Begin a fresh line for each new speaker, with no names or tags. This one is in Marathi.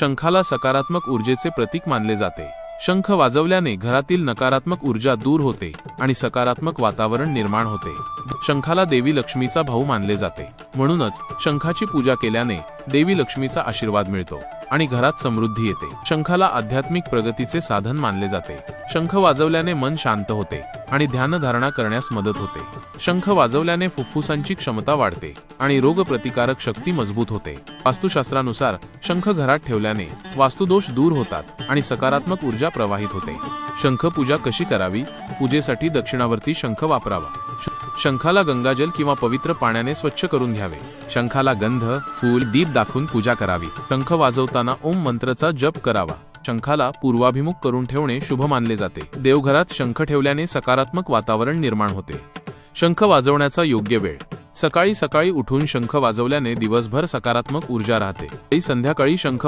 शंखाला सकारात्मक ऊर्जेचे प्रतीक मानले जाते. शंख वाजवल्याने घरातील नकारात्मक ऊर्जा दूर होते आणि सकारात्मक वातावरण निर्माण होते. शंखाला देवी लक्ष्मीचा भाऊ मानले जाते. म्हणूनच शंखाची पूजा केल्याने देवी लक्ष्मीचा आशीर्वाद मिळतो आणि घरात समृद्धी येते. शंखाला आध्यात्मिक प्रगतीचे साधन मानले जाते. शंख वाजवल्याने मन शांत होते. आणि ध्यानधारणा करण्यास मदत होते. शंख वाजवल्याने फुफ्फुसांची क्षमता वाढते आणि रोगप्रतिकारक शक्ती मजबूत होते. वास्तुशास्त्रानुसार शंख घरात ठेवल्याने वास्तुदोष दूर होतात आणि सकारात्मक ऊर्जा प्रवाहित होते. शंख पूजा कशी करावी? पूजेसाठी दक्षिणावर्ती शंख वापरावा. शंखाला गंगाजल किंवा पवित्र पाण्याने स्वच्छ करून घ्यावे. शंखाला गंध फूल दीप दाखवून पूजा करावी. शंख वाजवताना ओम मंत्रचा जप करावा. शंखाला पूर्वाभिमुख करून ठेवणे शुभ मानले जाते. देवघरात शंख ठेवल्याने सकारात्मक वातावरण निर्माण होते. शंख वाजवण्याचा योग्य वेळ. सकाळी सकाळी उठून शंख वाजवल्याने दिवसभर सकारात्मक ऊर्जा राहते. संध्याकाळी शंख